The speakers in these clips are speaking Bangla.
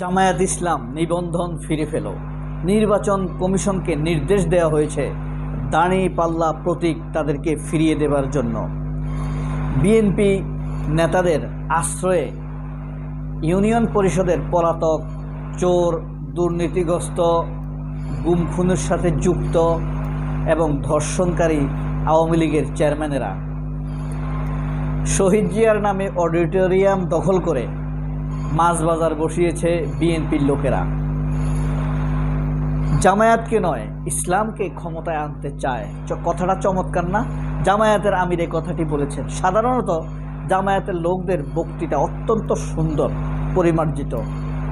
জামায়াত ইসলাম নিবন্ধন ফিরে ফেল নির্বাচন কমিশনকে নির্দেশ দেওয়া হয়েছে দাঁড়ি পাল্লা প্রতীক তাদেরকে ফিরিয়ে দেবার জন্য। বিএনপি নেতাদের আশ্রয়ে ইউনিয়ন পরিষদের পলাতক, চোর, দুর্নীতিগ্রস্ত, গুম খুনের সাথে যুক্ত এবং ধর্ষণকারী আওয়ামী লীগের চেয়ারম্যানেরা। শহীদ জিয়ার নামে অডিটোরিয়াম দখল করে মাছ বাজার বসিয়েছে বিএনপির লোকেরা। জামায়াতকে নয়, ইসলামকে ক্ষমতায় আনতে চায়। কথাটা চমৎকার না? জামায়াতের আমির এই কথাটি বলেছেন। সাধারণত জামায়াতের লোকদের বক্তৃতা অত্যন্ত সুন্দর, পরিমার্জিত।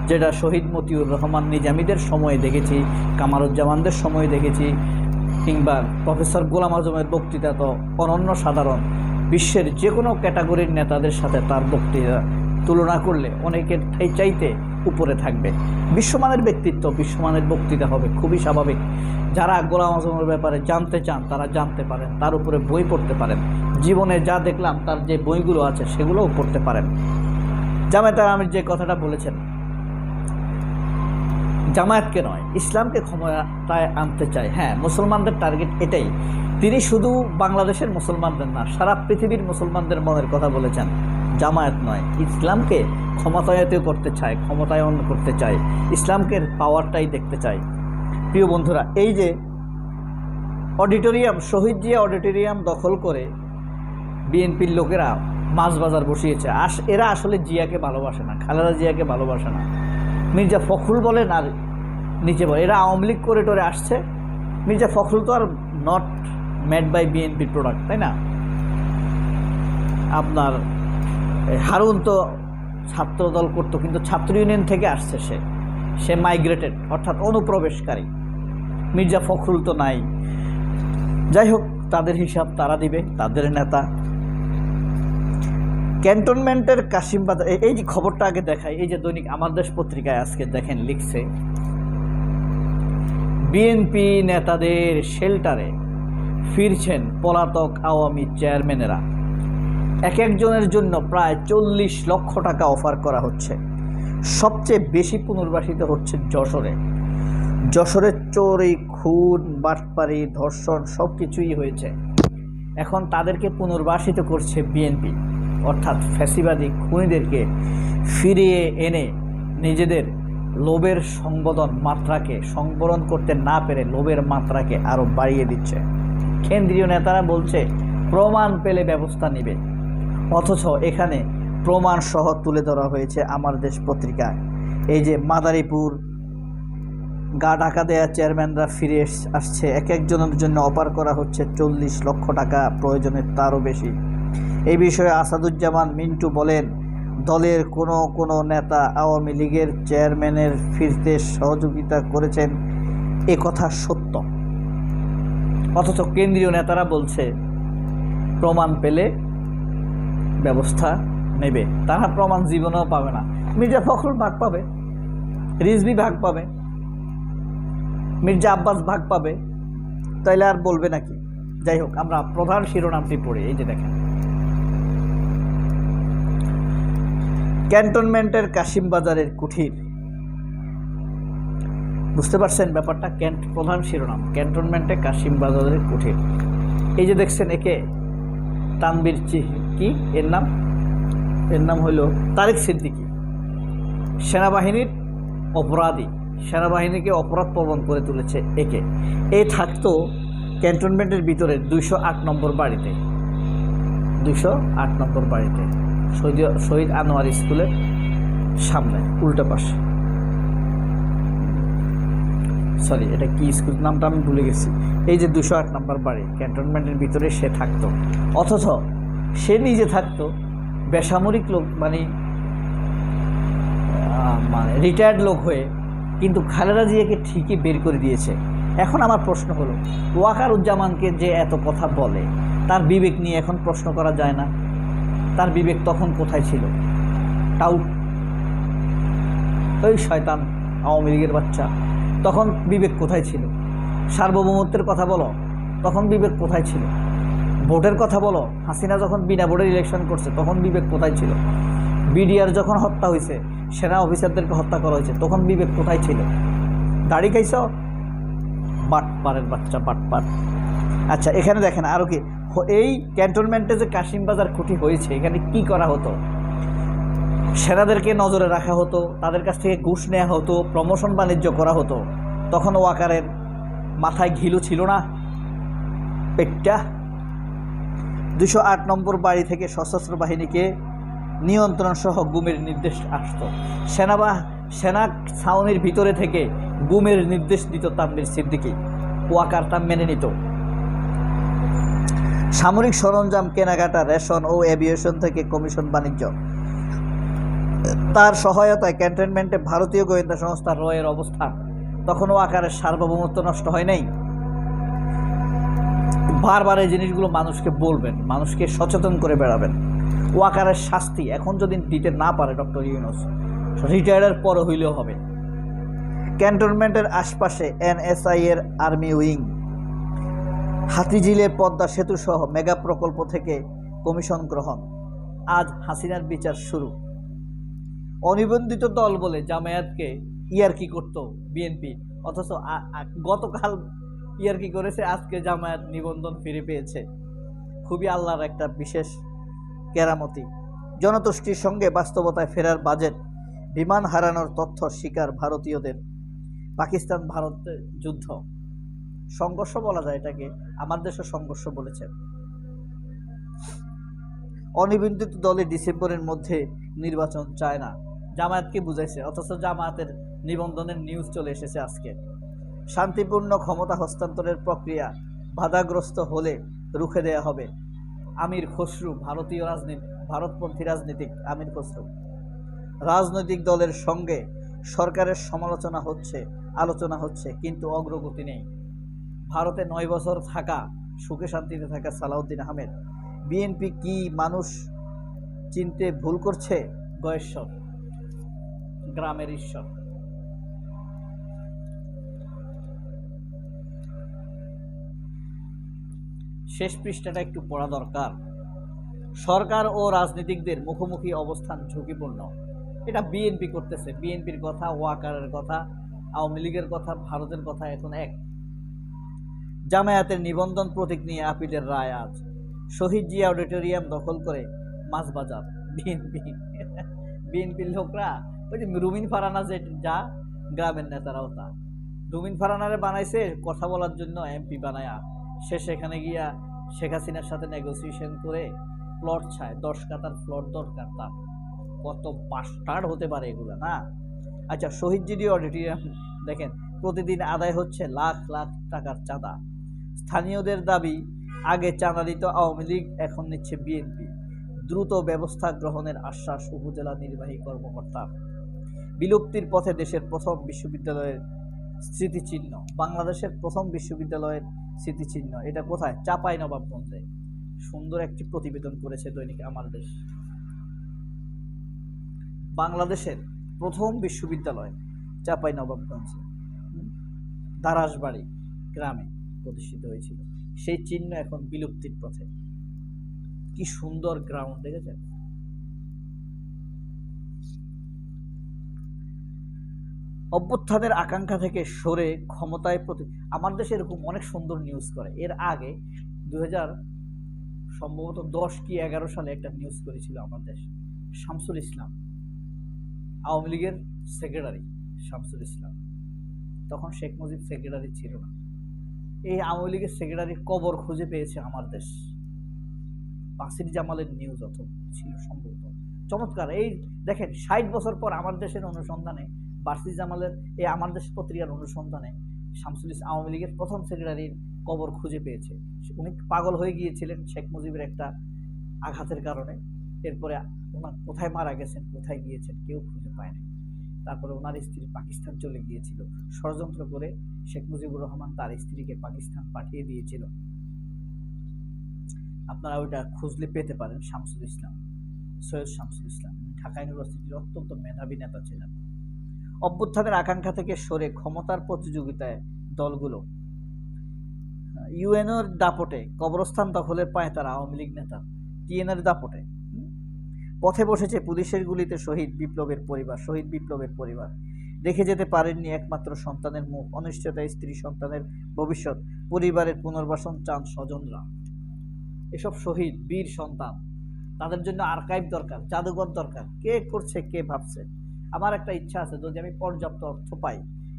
যেটা শহীদ মতিউর রহমান নিজামীদের সময়ে দেখেছি, কামারুজ্জামানদের সময়ে দেখেছি, কিংবা প্রফেসর গোলাম আজমের বক্তৃতা তো অনন্য সাধারণ। বিশ্বের যে কোনো ক্যাটাগরির নেতাদের সাথে তার বক্তৃতা তুলনা করলে অনেকের এই চাইতে উপরে থাকবে। বিশ্বমানের ব্যক্তিত্ব, বিশ্বমানের বক্তৃতা হবে খুবই স্বাভাবিক। যারা গোলাম আজমের ব্যাপারে জানতে চান, তারা জানতে পারেন, তার উপরে বই পড়তে পারেন। জীবনে যা দেখলাম, তার যে বইগুলো আছে, সেগুলোও পড়তে পারেন। জামায়াত আমি যে কথাটা বলেছেন, জামায়াতকে নয়, ইসলামকে ক্ষমতায় আনতে চায়। হ্যাঁ মুসলমানদের টার্গেট এটাই। তিনি শুধু বাংলাদেশের মুসলমানদের না, সারা পৃথিবীর মুসলমানদের মনের কথা বলেছেন। জামায়াত নয়, ইসলামকে ক্ষমতায়িত করতে চায়, ক্ষমতায়ন করতে চায়, ইসলামকে পাওয়ারটাই দেখতে চায়। প্রিয় বন্ধুরা, এই যে অডিটোরিয়াম শহীদ জিয়া অডিটোরিয়াম দখল করে বিএনপির লোকেরা মাছ বাজার বসিয়েছে। আস, এরা আসলে জিয়াকে ভালোবাসে না, খালেদা জিয়াকে ভালোবাসে না। মির্জা ফখরুল বলেন আর নিচে বলে, এরা আওয়ামী লীগ করে টোরে আসছে। মির্জা ফখরুল তো আর নট মেড বাই বিএনপির প্রোডাক্ট তাই না? আপনার হারুন তো ছাত্র দল করতো, কিন্তু ছাত্র ইউনিয়ন থেকে আসছে সে। সে মাইগ্রেটেড অর্থাৎ অনুপ্রবেশকারী। মির্জা ফখরুল তো নাই। যাই হোক, তাদের হিসাব তারা দিবে, তাদের নেতা। ক্যান্টনমেন্টের কাশিমবাজার এই- এই যে খবরটা আগে দেখাই, এই যে দৈনিক আমার দেশ পত্রিকায় আজকে দেখেন, লিখছে, বিএনপি নেতাদের শেল্টারে ফিরছেন পলাতক আওয়ামী চেয়ারম্যানেরা এক একজনের জন্য প্রায় চল্লিশ লক্ষ টাকা অফার করা হচ্ছে। সবচেয়ে বেশি পুনর্বাসিত হচ্ছে যশোরে। যশোরের চোরি খুন, বাটপারি, ধর্ষণ সব কিছুই হয়েছে। এখন তাদেরকে পুনর্বাসিত করছে বিএনপি অর্থাৎ ফ্যাসিবাদী খুনিদেরকে ফিরিয়ে এনে নিজেদের লোভের সংবোধন মাত্রাকে সংবরণ করতে না পেরে লোভের মাত্রাকে আরও বাড়িয়ে দিচ্ছে। কেন্দ্রীয় নেতারা বলছে, প্রমাণ পেলে ব্যবস্থা নেবে। অথচ এখানে প্রমাণ সহ তুলে ধরা হয়েছে আমার দেশ পত্রিকায়। এই যে মাদারীপুর, গা ঢাকা দেয়া চেয়ারম্যানরা ফিরে আসছে। এক একজনের জন্য অপার করা হচ্ছে চল্লিশ লক্ষ টাকা প্রয়োজনের তারও বেশি। এই বিষয়ে আসাদুজ্জামান মিন্টু বলেন, দলের কোনো কোনো নেতা আওয়ামী লীগের চেয়ারম্যানের ফিরতে সহযোগিতা করেছেন, এ কথা সত্য। অথচ কেন্দ্রীয় নেতারা বলছে, প্রমাণ পেলে ব্যবস্থা নেবে। তারা প্রমাণ জীবনেও পাবে না। মির্জা ফখরুল ভাগ পাবে। রিজভি ভাগ পাবে। মির্জা আব্বাস ভাগ পাবে। তাইলে আর বলবে নাকি? যাই হোক, আমরা প্রধান শিরোনামটি পড়ি, এই যে দেখেন। ক্যান্টনমেন্টের কাশিম বাজারের কুঠির। বুঝতে পারছেন ব্যাপারটা? ক্যান্ট, প্রধান শিরোনাম। ক্যান্টনমেন্টে কাশিম বাজারের কুঠির। এই যে দেখছেন একে, তানবীর চি- কি? এর নাম? এর নাম হলো তারেক সিদ্দিকী। সেনাবাহিনীর অপরাধী। সেনাবাহিনীকে অপরাধ প্রবণ করে তুলেছে একে। এ থাকতো ক্যান্টনমেন্টের ভিতরে দুইশো আট নম্বর বাড়িতে। দুইশো আট নম্বর বাড়িতে। শহীদ শহীদ আনোয়ার স্কুলের সামনে, উল্টো পাশে। সরি, এটা কি স্কুল? নামটা আমি ভুলে গেছি। এই যে দুশো আট নম্বর বাড়ি, ক্যান্টনমেন্টের ভিতরে সে থাকতো। অথচ সে নিজে থাকতো, বেসামরিক লোক মানে মানে রিটায়ার্ড লোক হয়ে, কিন্তু খালেদা জিয়াকে ঠিকই বের করে দিয়েছে। এখন আমার প্রশ্ন হলো ওয়াকার উজ্জামানকে যে এত কথা বলে, তার বিবেক নিয়ে এখন প্রশ্ন করা যায় না। তার বিবেক তখন কোথায় ছিল? টাউট ওই শয়তান, আওয়ামী লীগের বাচ্চা। তখন বিবেক কোথায় ছিল? সার্বভৌমত্বের কথা বলো, তখন বিবেক কোথায় ছিল? ভোটের কথা বলো, হাসিনা যখন বিনা ভোটের ইলেকশন করছে, তখন বিবেক কোথায় ছিল? বিডিআর যখন হত্যা হয়েছে সেনা অফিসারদেরকে হত্যা করা হয়েছে তখন বিবেক কোথায় ছিল? দাড়ি খাইছ? বাটপারের বাচ্চা বাটপার আচ্ছা এখানে দেখেন আরও কি এই ক্যান্টনমেন্টে যে কাশিম বাজার খুঁটি হয়েছে, এখানে কি করা হতো? সেনাদেরকে নজরে রাখা হতো, তাদের কাছ থেকে ঘুষ নেওয়া হতো প্রমোশন বাণিজ্য করা হতো। তখন ওয়াকারের মাথায় ঘিলু ছিল না? পেটটা দুশো আট নম্বর বাড়ি থেকে সশস্ত্র বাহিনীকে নিয়ন্ত্রণ সহ গুমের নির্দেশ আসতো। সেনাবা সেনা ছাউনির ভিতরে থেকে গুমের নির্দেশ দিত তাম্বির সিদ্দিকি। ওয়াকার তা মেনে নিত। সামরিক সরঞ্জাম, কেনাকাটা, রেশন ও এভিয়েশন থেকে কমিশন বাণিজ্য। তার সহায়তায় ক্যান্টনমেন্টে ভারতীয় গোয়েন্দা সংস্থা রয়ের অবস্থান। তখনও আকারের সার্বভৌমত্ব নষ্ট হয় নাই। বারবার এই জিনিসগুলো মানুষকে বলবেন, মানুষকে সচেতন করে বেড়াবেন। ওয়াকারের শাস্তি এখন যদি দিতে না পারে ডক্টর ইউনুস, রিটায়ারের পর হইলেও হবে। ক্যান্টনমেন্টের আশপাশে এনএসআই এর আর্মি উইং হাতিঝিলে পদ্মা সেতু সহ মেগা প্রকল্প থেকে কমিশন গ্রহণ। আজ হাসিনার বিচার শুরু। অনিবন্ধিত দল বলে জামায়াতকে ইয়ারকি করতো বিএনপি? অথচ গতকাল ইয়ারকি করেছে? আজকে জামায়াত নিবন্ধন ফিরে পেয়েছে। খুবই আল্লাহর একটা বিশেষ কেরামতি। জনতুষ্টির সঙ্গে বাস্তবতায় ফেরার বাজেট, বিমান হারানোর তথ্য শিকার ভারতীয়দের। পাকিস্তান ভারত যুদ্ধ। সংঘর্ষ বলা যায় এটাকে। আমার দেশও সংঘর্ষ বলেছে। অনিবন্ধিত দলে ডিসেম্বরের মধ্যে নির্বাচন চায় না। জামায়াতকে বুঝাইছে, অথচ জামায়াতের নিবন্ধনের নিউজ চলে এসেছে আজকে। শান্তিপূর্ণ ক্ষমতা হস্তান্তরের প্রক্রিয়া বাধাগ্রস্ত হলে রুখে দেয়া হবে। আমির খসরু, ভারতীয় রাজনীতি, ভারতপন্থী রাজনীতিক আমির খসরু। রাজনৈতিক দলের সঙ্গে সরকারের সমালোচনা হচ্ছে, আলোচনা হচ্ছে, কিন্তু অগ্রগতি নেই। ভারতে নয় বছর থাকা, সুখে শান্তিতে থাকা সালাউদ্দিন আহমেদ, বিএনপি কি মানুষ চিনতে ভুল করছে? গয়েশ্বর, গ্রামের ঈশ্বর। শেষ পৃষ্ঠাটা একটু পড়া দরকার। সরকার ও রাজনীতিকদের মুখোমুখি অবস্থান ঝুঁকিপূর্ণ। এটা বিএনপি করতেছে। বিএনপির কথা, ওয়াকারের কথা, আওয়ামী লীগের কথা, ভারতের কথা এখন এক। জামায়াতের নিবন্ধন প্রতীক নিয়ে আপিলের রায় আজ। শহীদ জিয়া অডিটোরিয়াম দখল করে মাছবাজার বিএনপি বিএনপির লোকরা, ওই যে রুমিন ফারানা যে যা, গ্রামের নেতারাও তা। রুমিন ফারানারে বানাইছে, কথা বলার জন্য এমপি বানায়া। সে সেখানে গিয়া শেখ হাসিনার সাথে নেগোসিয়েশন করে প্লট ছায়। দশ কাতার প্লট দরকার তার। কত বাস্টার্ড হতে পারে এগুলো, না? আচ্ছা শহীদ জিডি অডিটোরিয়াম দেখেন, প্রতিদিন আদায় হচ্ছে লাখ লাখ টাকার চাঁদা। স্থানীয়দের দাবি, আগে চাঁদা দিত আওয়ামী লীগ, এখন নিচ্ছে বিএনপি। দ্রুত ব্যবস্থা গ্রহণের আশ্বাস উপজেলা নির্বাহী কর্মকর্তা। বিলুপ্তির পথে দেশের প্রথম বিশ্ববিদ্যালয়ের স্মৃতিচিহ্ন। বাংলাদেশের প্রথম বিশ্ববিদ্যালয়ের স্মৃতিচিহ্ন। এটা কোথায়? চাপাই নবাবগঞ্জে সুন্দর একটি প্রতিবেদন করেছে দৈনিক আমার দেশ। বাংলাদেশের প্রথম বিশ্ববিদ্যালয় চাপাই নবাবগঞ্জে দারাসবাড়ি গ্রামে প্রতিষ্ঠিত হয়েছিল। সেই চিহ্ন এখন বিলুপ্তির পথে। কি সুন্দর গ্রাউন্ড দেখেছেন? অভ্যুত্থানের আকাঙ্ক্ষা থেকে সরে ক্ষমতায় প্রতি, আমার দেশে এরকম অনেক সুন্দর নিউজ করে। এর আগে দু হাজার সম্ভবত দশ কি এগারো সালে একটা নিউজ করেছিল আমার দেশ, শামসুল ইসলাম, আওয়ামী লীগের সেক্রেটারি শামসুল ইসলাম। তখন শেখ মুজিব সেক্রেটারি ছিল না। এই আওয়ামী লীগের সেক্রেটারির কবর খুঁজে পেয়েছে আমার দেশ। বাসির জামালের নিউজ অত ছিল সম্ভবত। চমৎকার, এই দেখেন, ষাট বছর পর আমার দেশের অনুসন্ধানে বাসির জামালের এই আমার দেশ পত্রিকার অনুসন্ধানে শামসুল ইসলাম আওয়ামী লীগের প্রথম সেক্রেটারির কবর খুঁজে পেয়েছে। উনি পাগল হয়ে গিয়েছিলেন শেখ মুজিবের একটা আঘাতের কারণে। এরপরে ওনার কোথায় মারা গেছেন, কোথায় গিয়েছেন কেউ খুঁজে পায়নি তারপরে ওনার স্ত্রী পাকিস্তান চলে গিয়েছিল। ষড়যন্ত্র করে শেখ মুজিবুর রহমান তার স্ত্রীকে পাকিস্তান পাঠিয়ে দিয়েছিল। আপনারা ওইটা খুঁজলে পেতে পারেন শামসুল ইসলাম, সৈয়দ শামসুল ইসলাম। ঢাকা ইউনিভার্সিটির অত্যন্ত মেধাবী নেতা ছিলেন। অভ্যুত্থানের আকাঙ্ক্ষা থেকে সরে ক্ষমতার প্রতিযোগিতায় দলগুলো। ইউএনওর দাপটে, কবরস্থান দখলের পায় তারা আওয়ামী লীগ নেতা। টিএনএর দাপটে পথে বসেছে পুলিশের গুলিতে শহীদ বিপ্লবের পরিবার, শহীদ বিপ্লবের পরিবার। রেখে যেতে পারেননি একমাত্র সন্তানের মুখ, অনিশ্চয়তায় স্ত্রী সন্তানের ভবিষ্যৎ, পরিবারের পুনর্বাসন চান স্বজনরা। এসব শহীদ, বীর সন্তান, তাদের জন্য আর্কাইভ দরকার, জাদুঘর দরকার। কে করছে, কে ভাবছে? আমার একটা ইচ্ছা আছে, যদি আমি পর্যাপ্ত অর্থ পাই,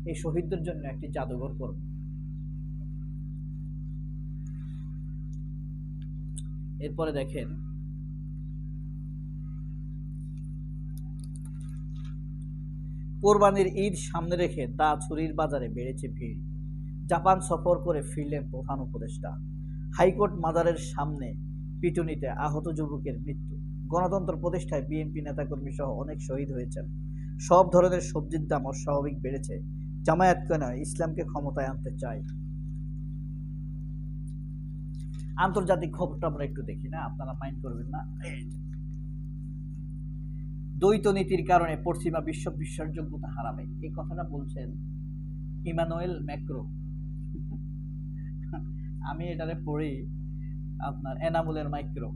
এই শহীদদের জন্য একটি জাদুঘর করব। এরপরে দেখেন, কোরবানির ঈদ সামনে রেখে দা ছুরির বাজারে বেড়েছে ভিড়। জাপান সফর করে ফিরলেন প্রধান উপদেষ্টা। হাইকোর্ট মাজারের সামনে পিটুনিতে আহত যুবকের মৃত্যু। গণতন্ত্র প্রতিষ্ঠায় বিএনপি নেতাকর্মী সহ অনেক শহীদ হয়েছেন। সব ধরনের সবজির দাম অস্বাভাবিক বেড়েছে। জামায়াতকে নয় ইসলামকে ক্ষমতায় আনতে চায়? আন্তর্জাতিক খবরটা আমরা একটু দেখি, না? আপনারা মাইন্ড করবেন না। দ্বৈত নীতির কারণে পশ্চিমা বিশ্ব বিশ্বাসযোগ্যতা হারাবে। এই কথাটা বলছেন ইমানুয়েল ম্যাক্রো। আমি এটারে পড়ি আপনার এনামুলের মাইক্রো।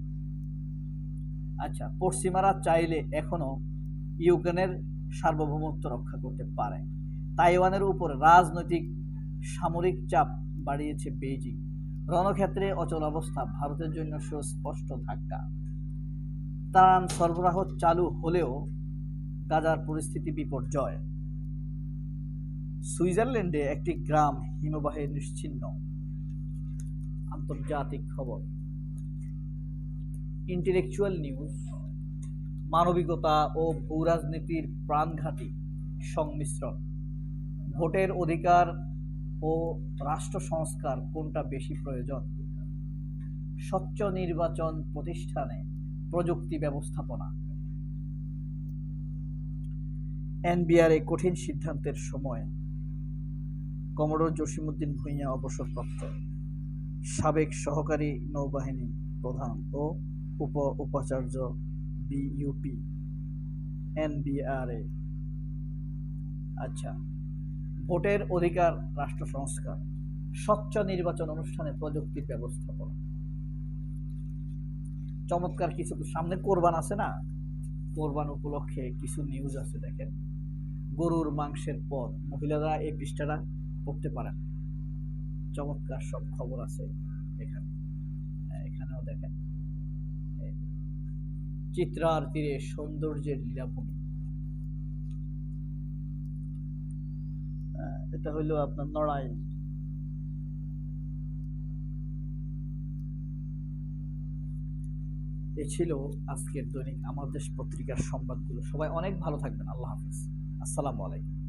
আচ্ছা পশ্চিমারা চাইলে এখনও ইউক্রেনের সার্বভৌমত্ব রক্ষা করতে পারে। তাইওয়ানের উপর রাজনৈতিক সামরিক চাপ বাড়িয়েছে বেইজিং। রণক্ষেত্রে অচল অবস্থা ভারতের জন্য সুস্পষ্ট ধাক্কা। ত্রাণ সরবরাহ চালু হলেও গাজার পরিস্থিতি বিপর্যয়। সুইজারল্যান্ডে একটি গ্রাম হিমবাহে নিশ্চিন্ন আন্তর্জাতিক খবর। ইন্টেলেকচুয়াল নিউজ মানবিকতা ও ভূরাজনীতির প্রাণঘাতী সংমিশ্রণ। ভোটের অধিকার ও রাষ্ট্র সংস্কার কোনটা বেশি প্রয়োজন? স্বচ্ছ নির্বাচন প্রতিষ্ঠানে প্রযুক্তি ব্যবস্থাপনা। এনবিআর এই কঠিন সিদ্ধান্তের সময়। কমোডোর জসিমুদ্দিন ভূঁইয়া অবসরপ্রাপ্ত। সাবেক সহকারী নৌবাহিনী প্রধান ও উপ উপাচার্য বিইউপি এনবিআরএ আচ্ছা ভোটের অধিকার রাষ্ট্র সংস্কার স্বচ্ছ নির্বাচন অনুষ্ঠানে প্রযুক্তির ব্যবস্থাপনা। চমৎকার কিছু সামনে কোরবান আছে না? কোরবান উপলক্ষে কিছু নিউজ আছে দেখেন। গরুর মাংসের পর মহিলারা এই পৃষ্ঠাটা পড়তে পারেন। চমৎকার সব খবর আছে এখানে। হ্যাঁ, এখানেও দেখেন। চিত্রার তীরে সৌন্দর্যের লীলাভূমি। এটা হইল আপনার নড়াই এ ছিল আজকের দৈনিক আমার দেশ পত্রিকার সংবাদগুলো। সবাই অনেক ভালো থাকবেন। আল্লাহ হাফিজ। আসসালামু আলাইকুম।